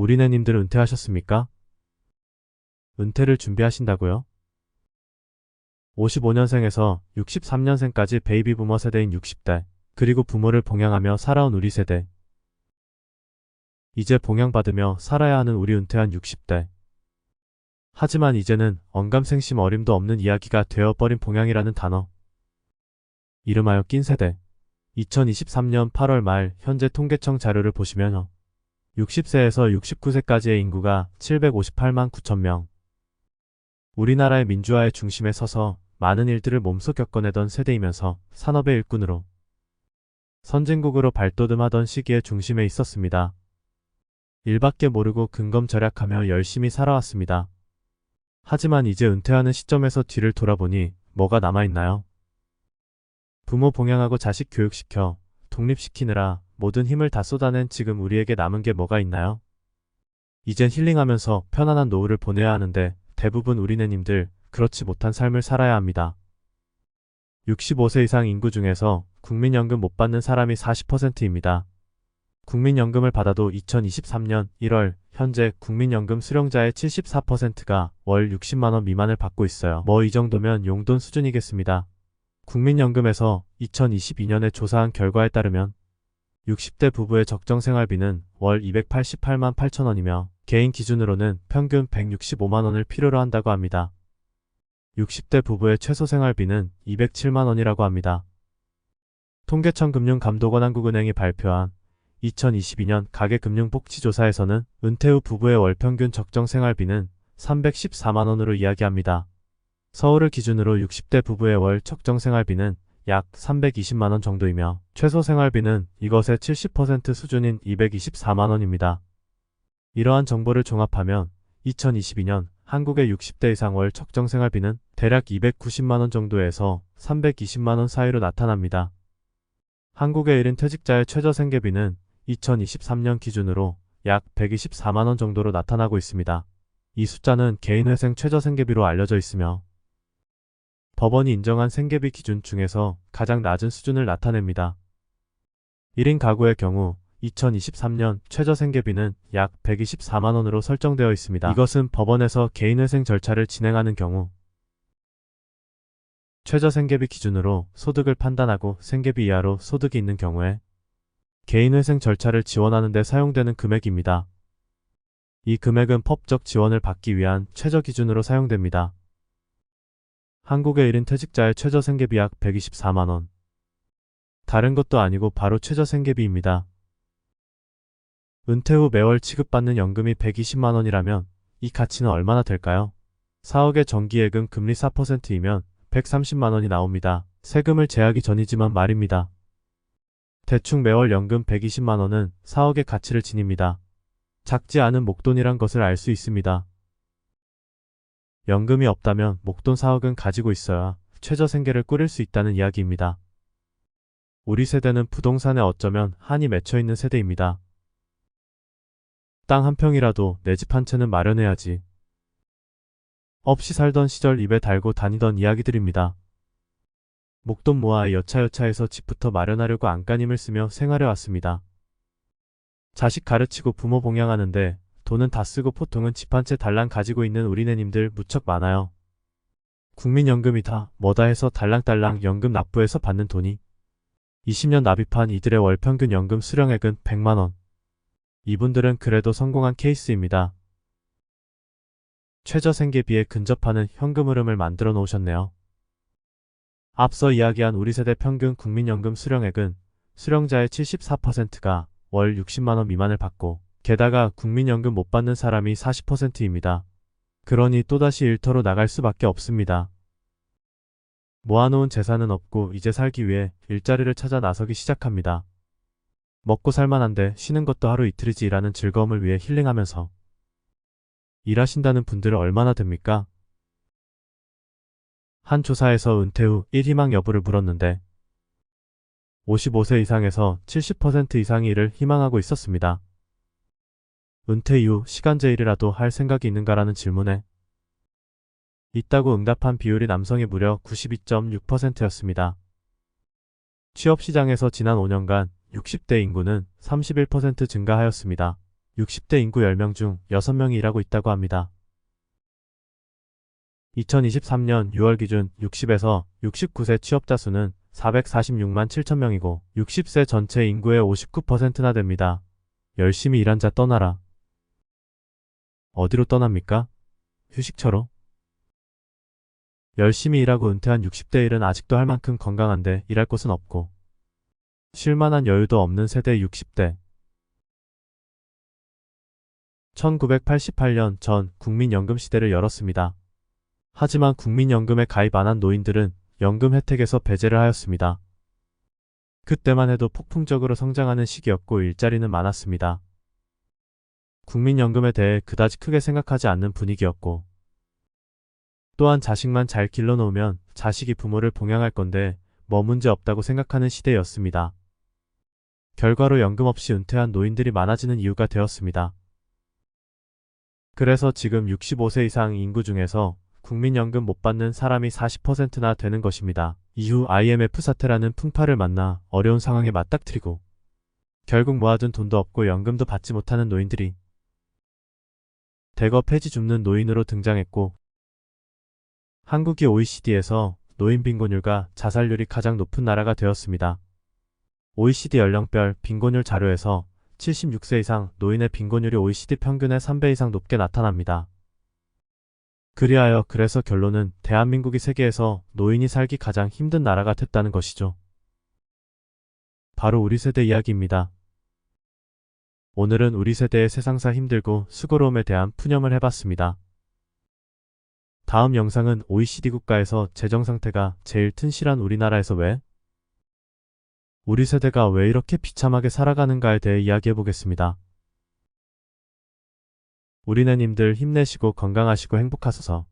우리네님들 은퇴하셨습니까? 은퇴를 준비하신다고요? 55년생에서 63년생까지 베이비 부머 세대인 60대, 그리고 부모를 봉양하며 살아온 우리 세대. 이제 봉양받으며 살아야 하는 우리 은퇴한 60대. 하지만 이제는 언감생심 어림도 없는 이야기가 되어버린 봉양이라는 단어. 이름하여 낀 세대. 2023년 8월 말 현재 통계청 자료를 보시면 60세에서 69세까지의 인구가 758만 9천 명. 우리나라의 민주화의 중심에 서서 많은 일들을 몸소 겪어내던 세대이면서 산업의 일꾼으로 선진국으로 발돋움하던 시기의 중심에 있었습니다. 일밖에 모르고 근검 절약하며 열심히 살아왔습니다. 하지만 이제 은퇴하는 시점에서 뒤를 돌아보니 뭐가 남아있나요? 부모 봉양하고 자식 교육시켜 독립시키느라 모든 힘을 다 쏟아낸 지금 우리에게 남은 게 뭐가 있나요? 이젠 힐링하면서 편안한 노후를 보내야 하는데 대부분 우리네님들 그렇지 못한 삶을 살아야 합니다. 65세 이상 인구 중에서 국민연금 못 받는 사람이 40%입니다. 국민연금을 받아도 2023년 1월 현재 국민연금 수령자의 74%가 월 60만원 미만을 받고 있어요. 뭐 이 정도면 용돈 수준이겠습니다. 국민연금에서 2022년에 조사한 결과에 따르면 60대 부부의 적정 생활비는 월 288만 8천원이며 개인 기준으로는 평균 165만원을 필요로 한다고 합니다. 60대 부부의 최소 생활비는 207만원이라고 합니다. 통계청 금융감독원 한국은행이 발표한 2022년 가계금융복지조사에서는 은퇴 후 부부의 월 평균 적정 생활비는 314만원으로 이야기합니다. 서울을 기준으로 60대 부부의 월 적정 생활비는 약 320만원 정도이며 최소 생활비는 이것의 70% 수준인 224만원입니다. 이러한 정보를 종합하면 2022년 한국의 60대 이상 월 적정 생활비는 대략 290만원 정도에서 320만원 사이로 나타납니다. 한국의 1인 퇴직자의 최저 생계비는 2023년 기준으로 약 124만원 정도로 나타나고 있습니다. 이 숫자는 개인회생 최저 생계비로 알려져 있으며 법원이 인정한 생계비 기준 중에서 가장 낮은 수준을 나타냅니다. 1인 가구의 경우 2023년 최저 생계비는 약 124만원으로 설정되어 있습니다. 이것은 법원에서 개인회생 절차를 진행하는 경우 최저 생계비 기준으로 소득을 판단하고 생계비 이하로 소득이 있는 경우에 개인회생 절차를 지원하는 데 사용되는 금액입니다. 이 금액은 법적 지원을 받기 위한 최저 기준으로 사용됩니다. 한국의 1인 퇴직자의 최저 생계비 약 124만원. 다른 것도 아니고 바로 최저 생계비입니다. 은퇴 후 매월 지급받는 연금이 120만원이라면 이 가치는 얼마나 될까요? 4억의 정기예금 금리 4%이면 130만원이 나옵니다. 세금을 제하기 전이지만 말입니다. 대충 매월 연금 120만원은 4억의 가치를 지닙니다. 작지 않은 목돈이란 것을 알 수 있습니다. 연금이 없다면 목돈 4억은 가지고 있어야 최저 생계를 꾸릴 수 있다는 이야기입니다. 우리 세대는 부동산에 어쩌면 한이 맺혀 있는 세대입니다. 땅 한 평이라도 내 집 한 채는 마련해야지. 없이 살던 시절 입에 달고 다니던 이야기들입니다. 목돈 모아 여차여차해서 집부터 마련하려고 안간힘을 쓰며 생활해 왔습니다. 자식 가르치고 부모 봉양하는데 돈은 다 쓰고 보통은 집 한 채 달랑 가지고 있는 우리네님들 무척 많아요. 국민연금이 다 뭐다 해서 달랑달랑 연금 납부해서 받는 돈이 20년 납입한 이들의 월 평균 연금 수령액은 100만원. 이분들은 그래도 성공한 케이스입니다. 최저 생계비에 근접하는 현금 흐름을 만들어 놓으셨네요. 앞서 이야기한 우리 세대 평균 국민연금 수령액은 수령자의 74%가 월 60만원 미만을 받고 게다가 국민연금 못 받는 사람이 40%입니다. 그러니 또다시 일터로 나갈 수밖에 없습니다. 모아놓은 재산은 없고 이제 살기 위해 일자리를 찾아 나서기 시작합니다. 먹고 살만한데 쉬는 것도 하루 이틀이지 일하는 즐거움을 위해 힐링하면서 일하신다는 분들은 얼마나 됩니까? 한 조사에서 은퇴 후 1희망 여부를 물었는데 55세 이상에서 70% 이상이 이를 희망하고 있었습니다. 은퇴 이후 시간제 일이라도 할 생각이 있는가라는 질문에 있다고 응답한 비율이 남성이 무려 92.6%였습니다. 취업시장에서 지난 5년간 60대 인구는 31% 증가하였습니다. 60대 인구 10명 중 6명이 일하고 있다고 합니다. 2023년 6월 기준 60에서 69세 취업자 수는 446만 7천 명이고 60세 전체 인구의 59%나 됩니다. 열심히 일한 자 떠나라. 어디로 떠납니까? 휴식처로? 열심히 일하고 은퇴한 60대 일은 아직도 할 만큼 건강한데 일할 곳은 없고 쉴만한 여유도 없는 세대 60대 1988년 전 국민연금 시대를 열었습니다. 하지만 국민연금에 가입 안 한 노인들은 연금 혜택에서 배제를 하였습니다. 그때만 해도 폭풍적으로 성장하는 시기였고 일자리는 많았습니다. 국민연금에 대해 그다지 크게 생각하지 않는 분위기였고 또한 자식만 잘 길러놓으면 자식이 부모를 봉양할 건데 뭐 문제 없다고 생각하는 시대였습니다. 결과로 연금 없이 은퇴한 노인들이 많아지는 이유가 되었습니다. 그래서 지금 65세 이상 인구 중에서 국민연금 못 받는 사람이 40%나 되는 것입니다. 이후 IMF 사태라는 풍파를 만나 어려운 상황에 맞닥뜨리고 결국 모아둔 돈도 없고 연금도 받지 못하는 노인들이 대거 폐지 줍는 노인으로 등장했고 한국이 OECD에서 노인 빈곤율과 자살률이 가장 높은 나라가 되었습니다. OECD 연령별 빈곤율 자료에서 76세 이상 노인의 빈곤율이 OECD 평균의 3배 이상 높게 나타납니다. 그리하여 그래서 결론은 대한민국이 세계에서 노인이 살기 가장 힘든 나라가 됐다는 것이죠. 바로 우리 세대 이야기입니다. 오늘은 우리 세대의 세상사 힘들고 수고로움에 대한 푸념을 해봤습니다. 다음 영상은 OECD 국가에서 재정 상태가 제일 튼실한 우리나라에서 왜? 우리 세대가 왜 이렇게 비참하게 살아가는가에 대해 이야기해 보겠습니다. 우리네님들 힘내시고 건강하시고 행복하소서.